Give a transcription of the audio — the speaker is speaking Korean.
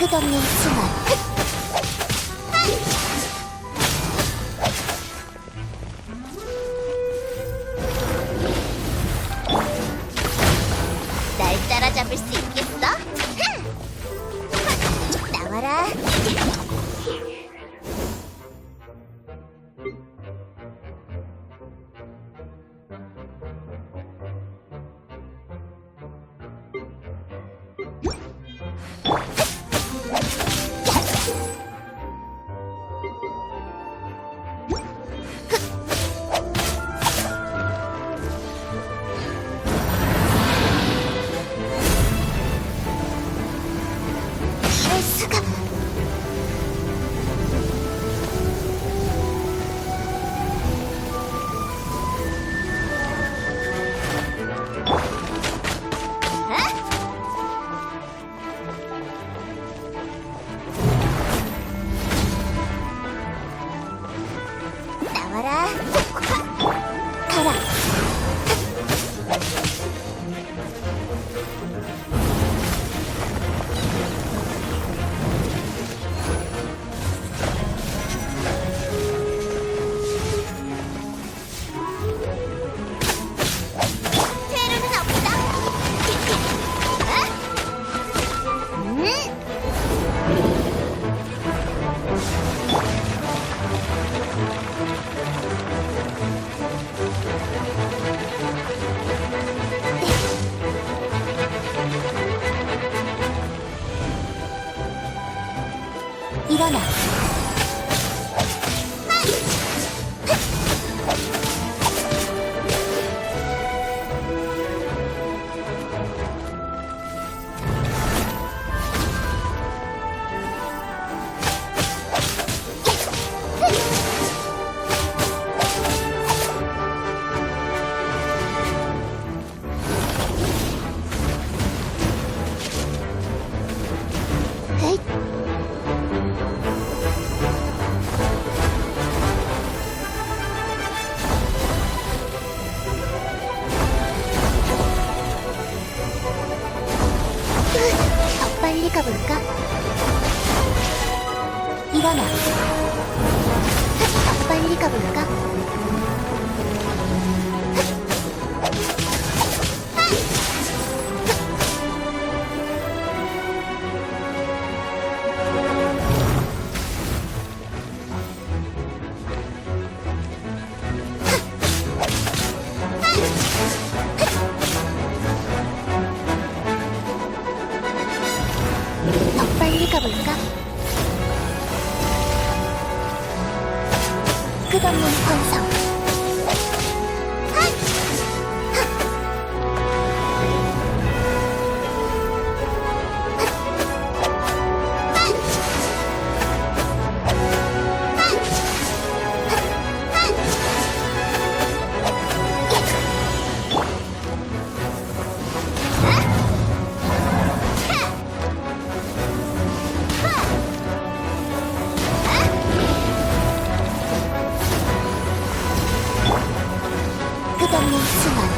끝없는 순간 나와라 가 일어나. 볼까? 일어나. 더 빨리 가볼까? 더 빨리 가볼까? 끝없는 환상 但不是吗